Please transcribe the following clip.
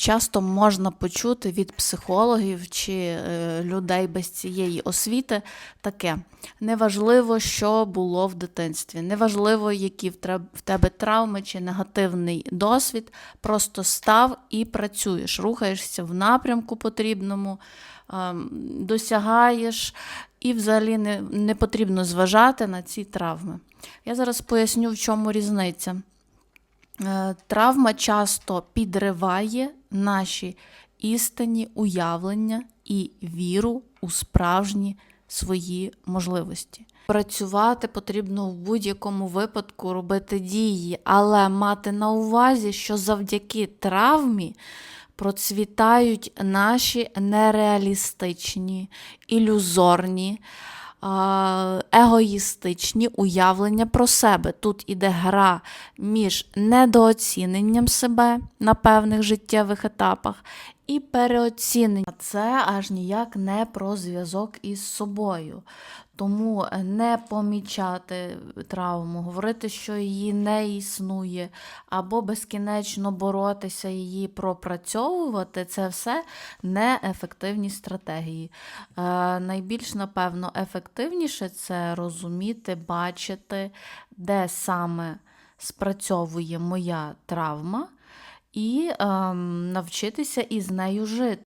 Часто можна почути від психологів чи е, людей без цієї освіти таке: неважливо, що було в дитинстві, неважливо, які в тебе травми чи негативний досвід, просто став і працюєш, рухаєшся в напрямку потрібному, ем, досягаєш, і взагалі не, не потрібно зважати на ці травми. Я зараз поясню, в чому різниця. Е, Травма часто підриває наші істинні уявлення і віру у справжні свої можливості. Працювати потрібно в будь-якому випадку робити дії, але мати на увазі, що завдяки травмі процвітають наші нереалістичні, ілюзорні, егоїстичні уявлення про себе. Тут іде гра між недооціненням себе на певних життєвих етапах і переоціненням. Це аж ніяк не про зв'язок із собою. Тому не помічати травму, говорити, що її не існує, або безкінечно боротися її пропрацьовувати це все неефективні стратегії. Е, найбільш, напевно, ефективніше це розуміти, бачити, де саме спрацьовує моя травма, і ем, навчитися із нею жити.